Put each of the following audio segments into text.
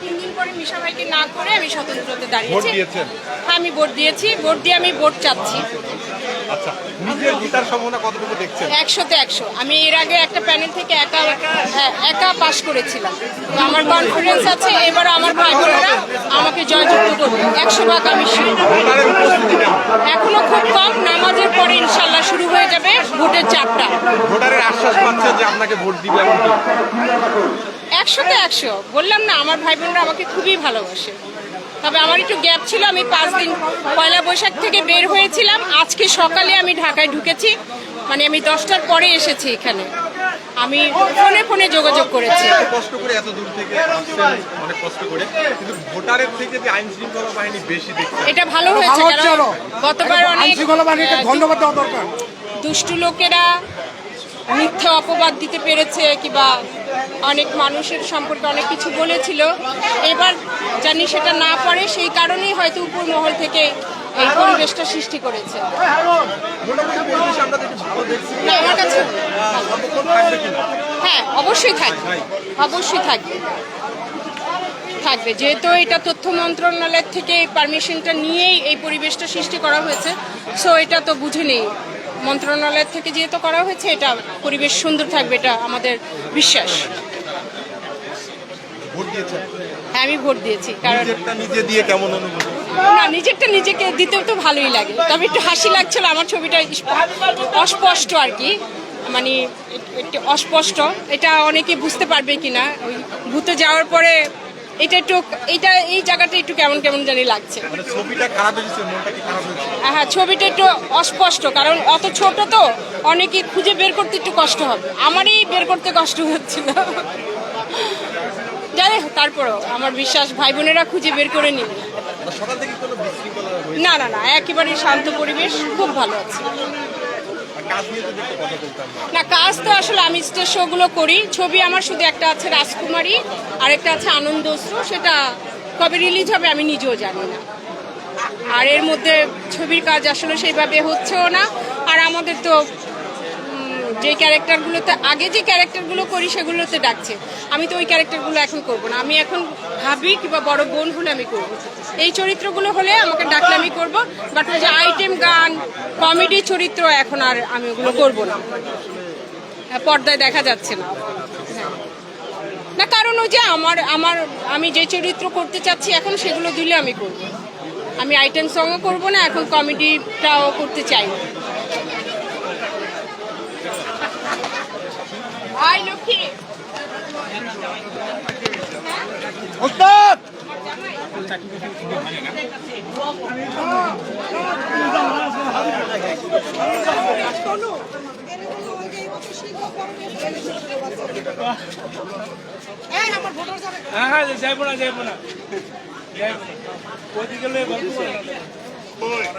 তিন দিন পরে মিশা ভাইকে না করে আমি স্বতন্ত্রতে দাঁড়িয়েছি। হ্যাঁ আমি ভোট দিয়েছি। ভোট দিয়ে আমি ভোট চাচ্ছি। আচ্ছা নিজের গীতার সম্ভাবনা কতটুকু দেখছেন? একশোতে একশো। আমি এর আগে একটা প্যানেল থেকে একা হ্যাঁ, একা পাশ করেছিলাম। তো আমার কনফিডেন্স আছে এবার আমার ভাই বোনেরা আমাকে জয়যুক্ত করবে। একশো ভাগ আমি এখনও খুব কম নামাজের পরে ইনশাল্লাহ শুরু হয়ে যাবে ভোটের চাপটা। ভোটারের আশ্বাস পাচ্ছেন যে আপনাকে ভোট দিবে এমনকি একশোতে একশো। বললাম না আমার ভাই বোনরা আমাকে খুবই ভালোবাসে। তবে আমার একটু গ্যাপ ছিল আমি পাঁচ দিন পয়লা বৈশাখ থেকে বের হয়েছিলাম। আজকে সকালে আমি ঢাকায় ঢুকেছি মানে আমি দশটার পরে এসেছি এখানে। আমি ফোনে ফোনে যোগাযোগ করেছি। কষ্ট করে এত দূর থেকে অনেক কষ্ট করে। কিন্তু ভোটারের থেকে যে আইন শৃঙ্খলা বাহিনী বেশি এটা ভালো হয়েছে কারণ গতবার অনেক ধন্যবাদ দেওয়া দরকার। দুষ্টু লোকেরা মিথ্যা অপবাদ দিতে পেরেছে কিংবা অনেক মানুষের সম্পর্কে অনেক কিছু বলেছিল। এবার জানি সেটা না পারে সেই কারণেই হয়তো উপর মহল থেকে এই পরিবেশটা সৃষ্টি করেছে। না, আমার কাছে হ্যাঁ অবশ্যই থাকবে। অবশ্যই থাকবে। থাকবে। যেহেতু এটা তথ্য মন্ত্রণালয়ের থেকে পারমিশনটা নিয়েই এই পরিবেশটা সৃষ্টি করা হয়েছে সো এটা তো বুঝে নেই। মন্ত্রণালয়ের থেকে যেহেতু করা হয়েছে এটা পরিবেশ সুন্দর থাকবে এটা আমাদের বিশ্বাস। হ্যাঁ আমি ভোট দিয়েছি কারণ নিজে দিয়ে কেমন অনুভূতি না নিজেরটা নিজেকে দিতেও তো ভালোই লাগে তবে একটু হাসি লাগছিল আমার ছবিটা অস্পষ্ট আর কি মানে একটু অস্পষ্ট এটা অনেকে বুঝতে পারবে কিনা ওই ভূতে যাওয়ার পরে এটা একটু এটা এই জায়গাটা একটু কেমন কেমন জানি লাগছে। মানে হয়েছে হ্যাঁ ছবিটা একটু অস্পষ্ট কারণ অত ছোট তো অনেকে খুঁজে বের করতে একটু কষ্ট হবে। আমারই বের করতে কষ্ট হচ্ছিল। যাই হোক তারপরেও আমার বিশ্বাস ভাই বোনেরা খুঁজে বের করে নিবে। হয়েছে? না না না একেবারে শান্ত পরিবেশ খুব ভালো আছে। না। কাজ তো আসলে আমি যে শোগুলো করি, ছবি আমার শুধু একটা আছে রাজকুমারী আর একটা আছে আনন্দ সেটা কবে রিলিজ হবে আমি নিজেও জানি না। আর এর মধ্যে ছবির কাজ আসলে সেইভাবে হচ্ছেও না, আর আমাদের তো যে ক্যারেক্টারগুলোতে আগে যে ক্যারেক্টারগুলো করি সেগুলোতে ডাকছে। আমি তো ওই ক্যারেক্টারগুলো এখন করব না। আমি এখন ভাবি কিংবা বড় বোন হলে আমি করব। এই চরিত্রগুলো হলে আমাকে ডাকলে আমি করব বাট ওই যে আইটেম গান কমেডি চরিত্র এখন আর আমি ওগুলো করব না। হ্যাঁ, পর্দায় দেখা যাচ্ছে না। হ্যাঁ। না কারণ ওই যে আমার আমার আমি যে চরিত্র করতে চাচ্ছি এখন সেগুলো দিলে আমি করব। আমি আইটেম সংও করব না এখন কমেডিটাও করতে চাই না। হ্যাঁ হ্যাঁ যাইবো না যাইবো না। যাইবো না। ওইদিকে গল্প করে। না।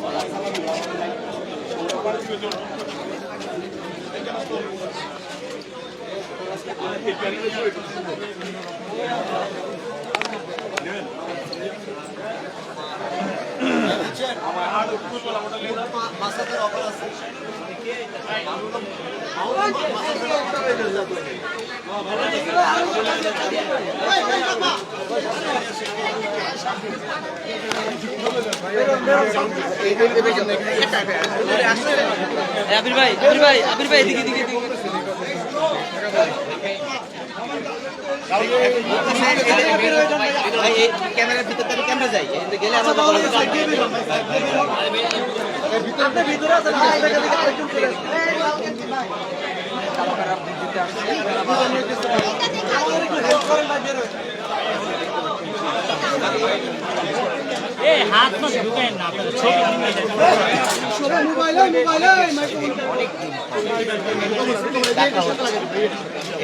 Thank you. আবির ভাই আবির ভাই আবির ভাই এদিকে এদিকে এদিকে। ক্যামেরার ভিতর থেকে ক্যামেরা যাই গেলে আমার এই হাত না ঢুকেন না ছবি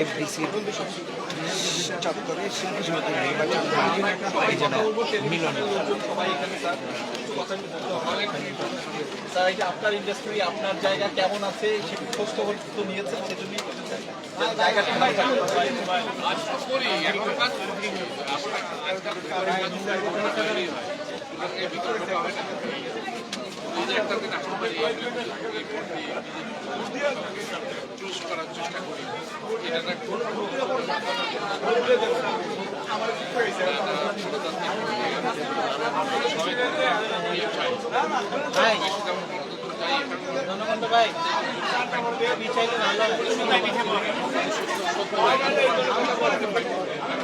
এফডিসির চত্বরে শিল্পী সমিতি নির্বাচন যেন মিলন স্যার এই যে আপনার ইন্ডাস্ট্রি আপনার জায়গা কেমন আছে? সেটা খোঁজ খবর তো নিয়েছেন সেজন্যই বলেছেন। যে জায়গাটা কোথায় থাকতে পারে। আপনারা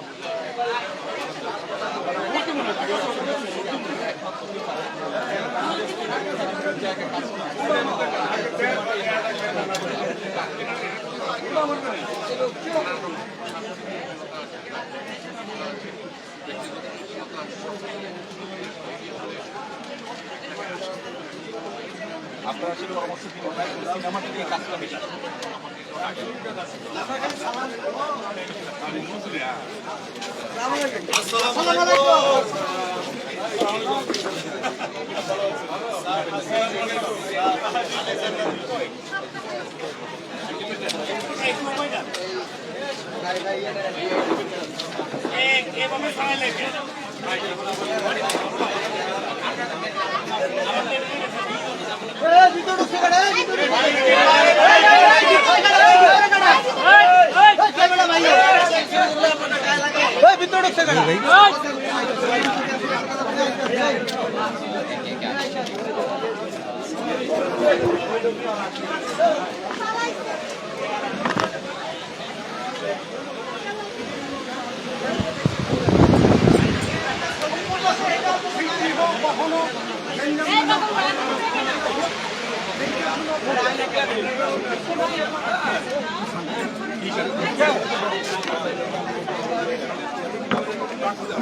দিবেন না সিনেমাটা নিয়ে কাজটা বেশি চিন্তা করতেছে কে কোথায়? নাই, নাই, নাই। এই, এ,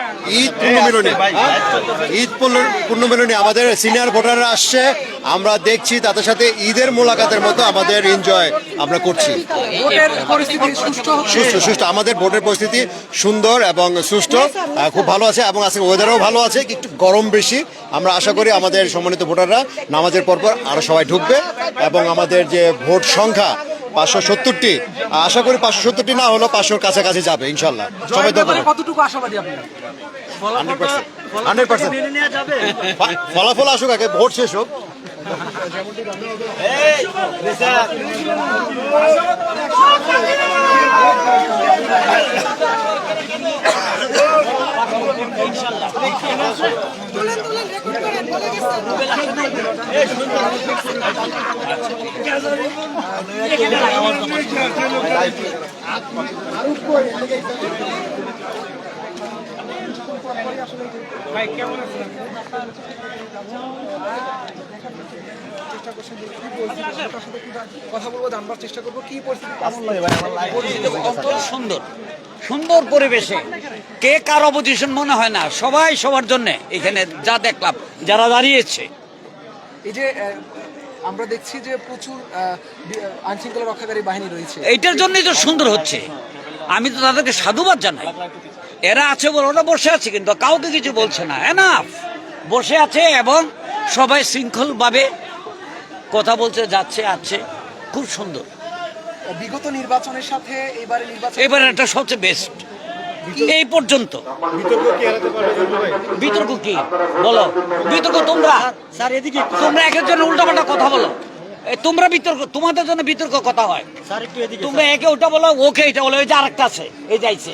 ঈদ পূর্ণমিলনী? ঈদ পূর্ণ- পূর্ণমিলনী। আমাদের সিনিয়র ভোটাররা আসছে। আমরা দেখছি তাদের সাথে ঈদের মোলাকাতের মতো আমাদের এনজয় আমরা করছি। সুস্থ সুস্থ আমাদের ভোটের পরিস্থিতি সুন্দর এবং সুষ্ঠু আহ, খুব ভালো আছে এবং আজকে ওয়েদারও ভালো আছে। একটু গরম বেশি। আমরা আশা করি আমাদের সম্মানিত ভোটাররা নামাজের পরপর আরও সবাই ঢুকবে এবং আমাদের যে ভোট সংখ্যা পাঁচশো সত্তরটি। আশা করি পাঁচশো সত্তরটি না হলেও পাঁচশোর কাছাকাছি যাবে ইনশাল্লাহ। সবাই কতটুকু আশাবাদী আপনি হান্ড্রেড পার্সেন্ট। ফলাফল আসুক আগে ভোট শেষ হোক। ইনশাল্লাহ ভাই কেমন আছেন? কথা বলব জানবার চেষ্টা করব কি পরিস্থিতি কেমন অত্যন্ত সুন্দর। সুন্দর পরিবেশে। কে কার অপোজিশন মনে হয় না? সবাই সবার জন্য এখানে যা দেখলাম যারা দাঁড়িয়েছে। এই যে আমরা দেখছি যে প্রচুর আইন শৃঙ্খলা রক্ষাকারী বাহিনী রয়েছে। এইটার জন্যই তো সুন্দর হচ্ছে। আমি তো তাদেরকে সাধুবাদ জানাই। এরা আছে বলে ওরা বসে আছে কিন্তু কাউকে কিছু বলছে না। এনাফ বসে আছে এবং সবাই শৃঙ্খলভাবে কথা বলছে যাচ্ছে আছে। খুব সুন্দর। বিগত নির্বাচনের সাথে এবারে নির্বাচন এবার এটা সবচেয়ে বেস্ট এই পর্যন্ত। বিতর্ক কি বলো। বিতর্ক তোমরা। স্যার এদিকে তোমরা এক একজন উল্টাপাল্টা কথা বলো। তোমরা বিতর্ক তোমাদের জন্য বিতর্ক কথা হয়। তোমরা একে ওটা বলো ওকে এটা বলো এই যে আরেকটা আছে এই যাইছে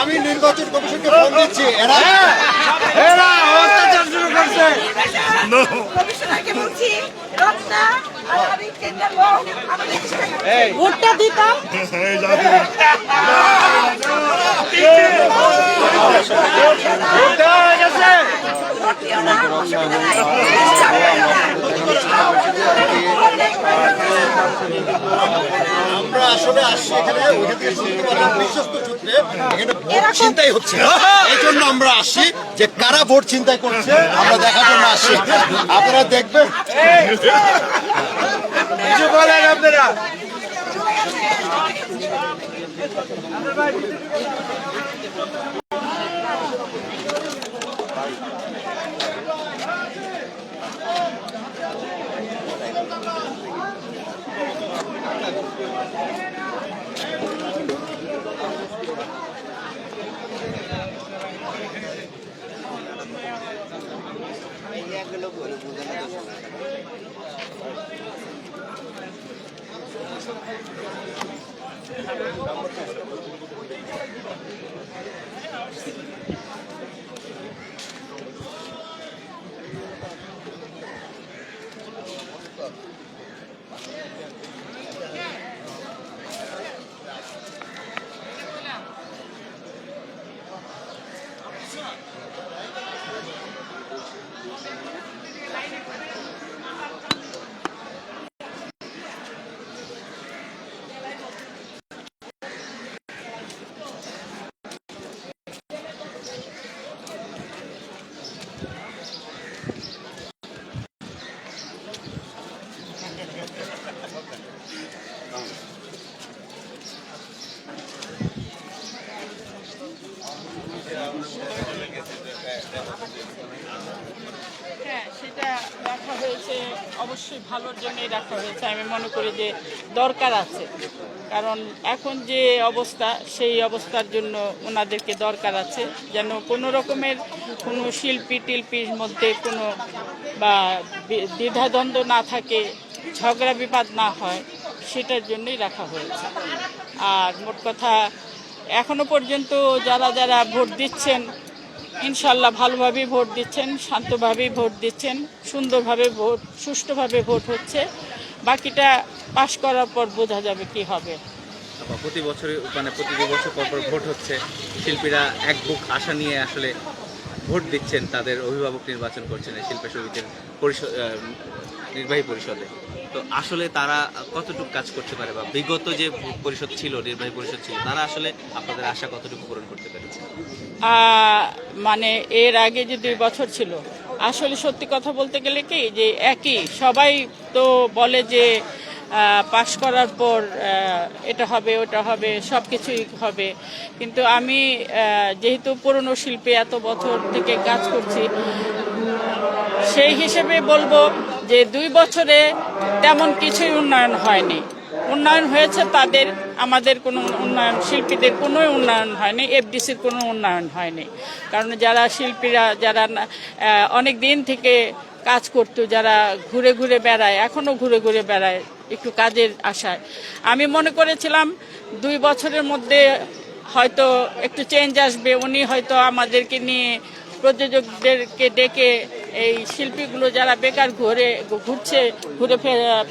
আমি নির্বাচন কমিশনকে ফোন দিচ্ছি। এরা আর আমি তিনটা লোক ভোটটা দিতাম অসুবিধা নাই। আমরা আসলে আসছি এখানে ওইখান থেকে শুনতে পারলাম বিশ্বস্ত সূত্রে এখানে ভোট ছিনতাই হচ্ছে। এই জন্য আমরা আসি যে কারা ভোট ছিনতাই করছে আমরা দেখার জন্য আসছি। আপনারা দেখবেন। কিছু বলেন আপনারা। রাখা হয়েছে, আমি মনে করি যে দরকার আছে। কারণ এখন যে অবস্থা, সেই অবস্থার জন্য ওনাদেরকে দরকার আছে, যেন কোনো রকমের কোনো শিল্পী টিল্পির মধ্যে কোনো বা দ্বিধাদ্বন্দ্ব না থাকে, ঝগড়া বিবাদ না হয়, সেটার জন্যই রাখা হয়েছে। আর মোট কথা, এখনও পর্যন্ত যারা যারা ভোট দিচ্ছেন ইনশাল্লাহ ভালোভাবেই ভোট দিচ্ছেন, শান্তভাবেই ভোট দিচ্ছেন, সুন্দরভাবে ভোট, সুষ্ঠুভাবে ভোট হচ্ছে। বাকিটা পাশ করার পর বোঝা যাবে কি হবে। প্রতি বছর মানে প্রতি দু বছর পর পর ভোট হচ্ছে। শিল্পীরা এক বুক আশা নিয়ে আসলে ভোট দিচ্ছেন, তাদের অভিভাবক নির্বাচন করছেন এই শিল্পী সমিতির পরিষদ নির্বাহী পরিষদে। তো আসলে তারা কতটুকু কাজ করতে পারে বা বিগত যে পরিষদ ছিল, নির্বাহী পরিষদ ছিল, তারা আসলে আপনাদের আশা কতটুকু পূরণ করতে পেরেছে? মানে এর আগে যে দুই বছর ছিল, আসলে সত্যি কথা বলতে গেলে কি, যে একই, সবাই তো বলে যে পাশ করার পর এটা হবে, ওটা হবে সব কিছুই হবে। কিন্তু আমি যেহেতু পুরনো শিল্পে এত বছর থেকে কাজ করছি, সেই হিসেবে বলব যে দুই বছরে তেমন কিছুই উন্নয়ন হয়নি। উন্নয়ন হয়েছে তাদের, আমাদের কোনো উন্নয়ন, শিল্পীদের কোনো উন্নয়ন হয়নি, এফডিসির কোনো উন্নয়ন হয়নি। কারণ যারা শিল্পীরা, যারা অনেক দিন থেকে কাজ করতো, যারা ঘুরে ঘুরে বেড়ায় এখনও ঘুরে ঘুরে বেড়ায় একটু কাজের আশায়। আমি মনে করেছিলাম দুই বছরের মধ্যে হয়তো একটু চেঞ্জ আসবে, উনি হয়তো আমাদেরকে নিয়ে প্রযোজকদেরকে ডেকে এই শিল্পীগুলো যারা বেকার ঘুরে ঘুরছে, ঘুরে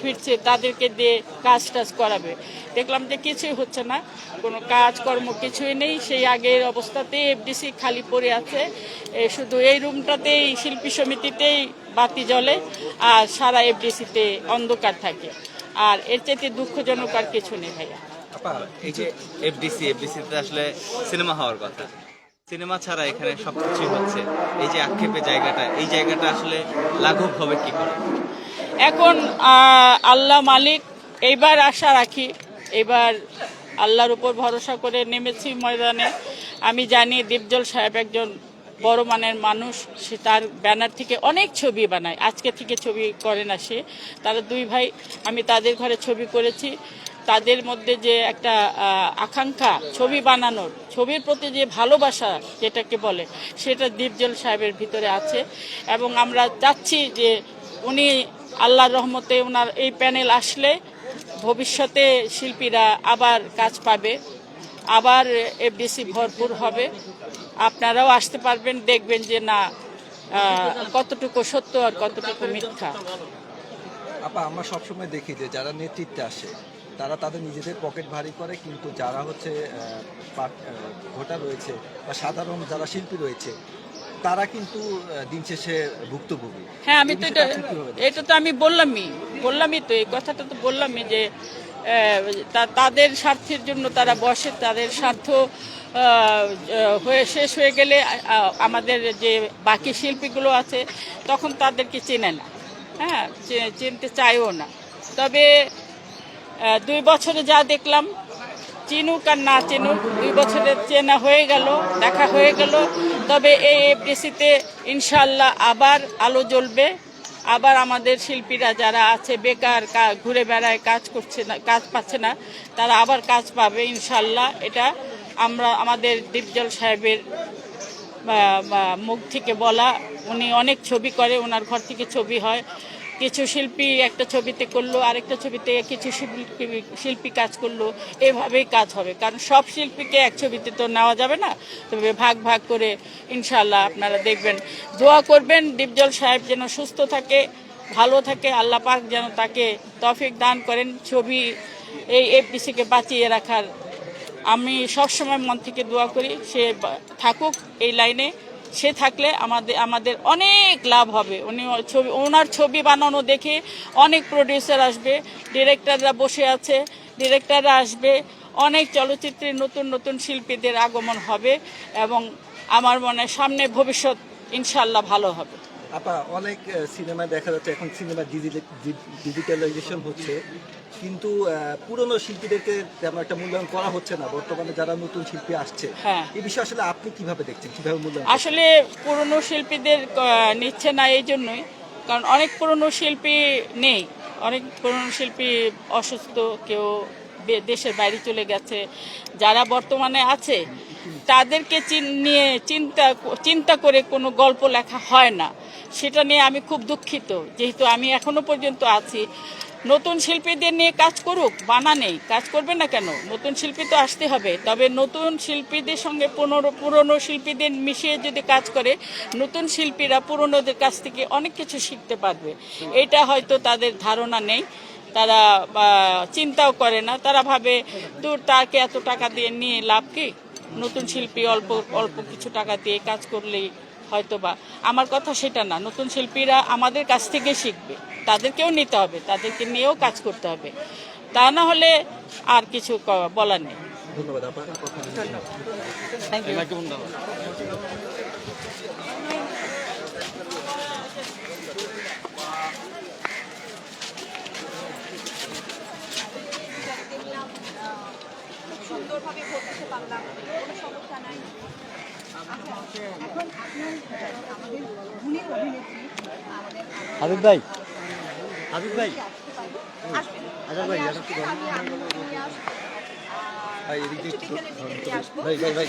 ফিরছে, তাদেরকে দিয়ে কাজ টাজ করাবে। দেখলাম যে কিছুই হচ্ছে না। কোনো কাজকর্ম কিছুই নেই। সেই আগের অবস্থাতেই এফডিসি খালি পড়ে আছে। শুধু এই রুমটাতেই, শিল্পী সমিতিতেই বাতি জ্বলে আর সারা এফডিসিতে অন্ধকার থাকে। আর এর চাইতে দুঃখজনক আর কিছু নেই ভাইয়া। এই যে এফডিসি এফডিসিতে আসলে সিনেমা হওয়ার কথা। সিনেমা ছাড়া এখানে সব সবকিছুই হচ্ছে। এই যে আক্ষেপের জায়গাটা, এই জায়গাটা আসলে লাঘব হবে কি করে? এখন আল্লাহ মালিক, এইবার আশা রাখি এবার আল্লাহর উপর ভরসা করে নেমেছি ময়দানে। আমি জানি দীপজল সাহেব একজন বড় মানের মানুষ, সে তার ব্যানার থেকে অনেক ছবি বানায়। আজকে থেকে ছবি করে না সে। তারা দুই ভাই, আমি তাদের ঘরে ছবি করেছি। তাদের মধ্যে যে একটা আকাঙ্ক্ষা ছবি বানানোর, ছবির প্রতি যে ভালোবাসা যেটাকে বলে, সেটা দীপজল সাহেবের ভিতরে আছে। এবং আমরা চাচ্ছি যে উনি আল্লাহর রহমতে ওনার এই প্যানেল আসলে ভবিষ্যতে শিল্পীরা আবার কাজ পাবে, আবার এফডিসি ভরপুর হবে। আপনারাও আসতে পারবেন, দেখবেন যে না কতটুকু সত্য আর কতটুকু মিথ্যা। আপা, আমরা সবসময় দেখি যে যারা নেতৃত্বে আসে তারা তাদের নিজেদের পকেট ভারী করে কিন্তু যারা হচ্ছে ভোটার রয়েছে বা সাধারণ যারা শিল্পী রয়েছে তারা কিন্তু দিন শেষে ভুক্তভোগী। হ্যাঁ আমি তো এটা? এটা তো আমি বললামই বললামই তো এই কথাটা তো বললামই যে তাদের স্বার্থের জন্য তারা বসে তাদের স্বার্থ হয়ে শেষ হয়ে গেলে আমাদের যে বাকি শিল্পীগুলো আছে তখন তাদেরকে চেনে না। হ্যাঁ চিনতে চায়ও না। তবে দুই বছরে যা দেখলাম, চিনুক আর না চিনুক, দুই বছরের চেনা হয়ে গেল, দেখা হয়ে গেল। তবে এই এফডিসিতে ইনশাল্লাহ আবার আলো জ্বলবে। আবার আমাদের শিল্পীরা যারা আছে, বেকার ঘুরে বেড়ায়, কাজ করছে না, কাজ পাচ্ছে না, তারা আবার কাজ পাবে ইনশাল্লাহ এটা আমরা, আমাদের দীপজল সাহেবের মুখ থেকে বলা, উনি অনেক ছবি করে, ওনার ঘর থেকে ছবি হয়। কিছু শিল্পী একটা ছবিতে করল, আরেকটা ছবিতে কিছু শিল্পী শিল্পী কাজ করল। এভাবেই কাজ হবে। কারণ সব শিল্পীকে এক ছবিতে তো নেওয়া যাবে না। তবে ভাগ ভাগ করে ইনশাল্লাহ আপনারা দেখবেন। দোয়া করবেন ডিপজল সাহেব যেন সুস্থ থাকে, ভালো থাকে, আল্লাহ পাক যেন তাকে তফিক দান করেন। ছবি এই এফডিসিকে বাঁচিয়ে রাখার আমি সবসময় মন থেকে দোয়া করি। সে থাকুক এই লাইনে। সে থাকলে আমাদের আমাদের অনেক লাভ হবে। উনি ছবি, ওনার ছবি বানানো দেখে অনেক প্রডিউসার আসবে ডিরেক্টররা বসে আছে ডিরেক্টররা আসবে, অনেক চলচ্চিত্রে নতুন নতুন শিল্পীদের আগমন হবে এবং আমার মনে সামনে ভবিষ্যৎ ইনশাল্লাহ ভালো হবে। আপা অনেক সিনেমা দেখা যাচ্ছে। এখন সিনেমা ডিজিটালাইজেশন হচ্ছে। কিন্তু পুরনো শিল্পীদেরকে তেমন একটা মূল্যায়ন করা হচ্ছে না। বর্তমানে যারা নতুন শিল্পী আসছে হ্যাঁ। এই বিষয়ে আসলে আপনি কীভাবে দেখছেন? কীভাবে মূল্যায়ন আসলে পুরনো শিল্পীদের নিচ্ছে না এই জন্যই। কারণ অনেক পুরনো শিল্পী নেই। অনেক পুরনো শিল্পী অসুস্থ কেউ দেশের বাইরে চলে গেছে। যারা বর্তমানে আছে, তাদেরকে নিয়ে চিন্তা চিন্তা করে কোনো গল্প লেখা হয় না। সেটা নিয়ে আমি খুব দুঃখিত। যেহেতু আমি এখনও পর্যন্ত আছি। নতুন শিল্পীদের নিয়ে কাজ করুক, বানা নেই। কাজ করবে না কেন? নতুন শিল্পী তো আসতে হবে। তবে নতুন শিল্পীদের সঙ্গে পুনর পুরনো শিল্পীদের মিশিয়ে যদি কাজ করে, নতুন শিল্পীরা পুরনোদের কাছ থেকে অনেক কিছু শিখতে পারবে। এটা হয়তো তাদের ধারণা নেই। তারা বা, চিন্তাও করে না। তারা ভাবে দূর তাকে এত টাকা দিয়ে নিয়ে লাভ কি? নতুন শিল্পী অল্প অল্প কিছু টাকা দিয়ে কাজ করলেই হয়তো বা আমার কথা সেটা না। নতুন শিল্পীরা আমাদের কাছ থেকে শিখবে। তাদেরকেও নিতে হবে তাদেরকে নিয়েও কাজ করতে হবে। তা না হলে আর কিছু বলার নেই। ধন্যবাদ আপা থ্যাংক ইউ আহ, খুব সুন্দরভাবে ভোট দিতে পারলাম। কোনো সমস্যা নাই। আচ্ছা, এখন আপনার আমাদের গুণী অভিনেত্রী আমাদের হাবিব ভাই। হাবিব ভাই। আসবেন। ভাই আসবেন, আমি আসব। আর একটু বিকেলের দিকে নিয়ে আসব। ভাই, ভাই, ভাই।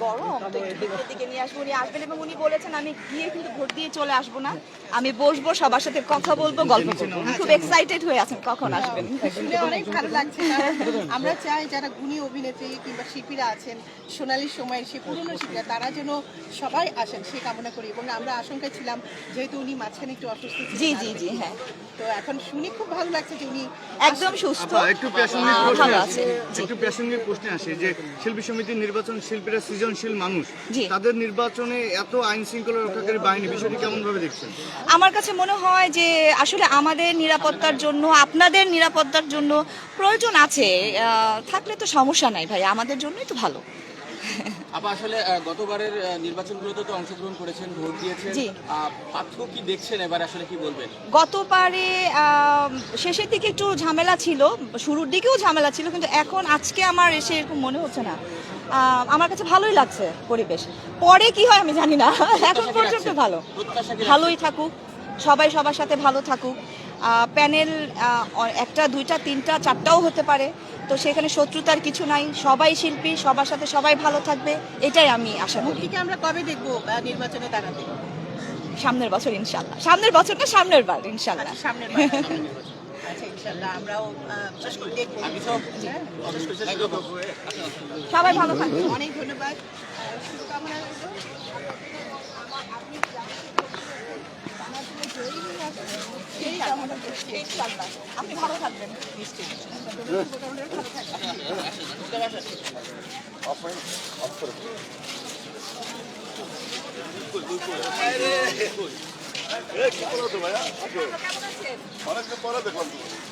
গরম দিকে নিয়ে আসব উনি আসবেন এবং উনি বলেছেন আমি গিয়ে কিন্তু ভোট দিয়ে চলে আসব না। আমি বসবো সবার সাথে কথা বলব গল্প করব। খুব এক্সাইটেড হয়ে আছেন কখন আসবেন? শুনে অনেক ভালো লাগছে আমরা চাই যারা গুণী অভিনেত্রী কিংবা শিল্পীরা আছেন সোনালী সময়ের সে পুরনো শিল্পীরা তারা যেন সবাই আসেন সে কামনা করি এবং আমরা আশঙ্কায় ছিলাম যেহেতু উনি মাঝখানে একটু অসুস্থ জি জি জি হ্যাঁ। তো এখন শুনে খুব ভালো লাগছে যে উনি একদম সুস্থ। একটু প্রাসঙ্গিক আহ, প্রশ্নে আসে। আছে। একটু প্রাসঙ্গিক প্রশ্নে আসে যে শিল্পী সমিতির নির্বাচন শিল্পীরা সৃজনশীল মানুষ। জি। তাদের নির্বাচনে এত আইন শৃঙ্খলা রক্ষাকারী বাহিনী বিষয়টি কেমন ভাবে দেখছেন? আমার কাছে মনে হয় যে আসলে আমাদের নিরাপত্তার জন্য আপনাদের নিরাপত্তার জন্য প্রয়োজন আছে। থাকলে তো সমস্যা নাই ভাই আমাদের জন্যই তো ভালো। আপা আসলে গতবারের নির্বাচনগুলোতে তো অংশগ্রহণ করেছেন ভোট দিয়েছেন। পার্থক্য কি দেখছেন এবার? আসলে কি বলবেন? গতবারে শেষের দিকে একটু ঝামেলা ছিল শুরুর দিকেও ঝামেলা ছিল কিন্তু এখন আজকে আমার এসে এরকম মনে হচ্ছে না। আমার কাছে ভালোই লাগছে পরিবেশ। পরে কি হয় আমি জানি না। এখন পর্যন্ত ভালো। ভালোই থাকুক। সবাই সবার সাথে ভালো থাকুক। প্যানেল একটা দুইটা তিনটা চারটাও হতে পারে। তো সেখানে শত্রুতার কিছু নাই। সবাই শিল্পী সবার সাথে সবাই ভালো থাকবে। এটাই আমি আশা করি। আমরা কবে দেখব নির্বাচনে দাঁড়াতে? সামনের বছর ইনশাল্লাহ সামনের বছর না সামনের বার ইনশাল্লাহ আচ্ছা, সামনের ইনশাল্লাহ আমরাও আহ, দেখব। হ্যাঁ, সবাই ভালো থাকবে অনেক ধন্যবাদ। শুভকামনা আপনি ভালো থাকবেন নিশ্চয়ই মেয়েদের তালিম জন্য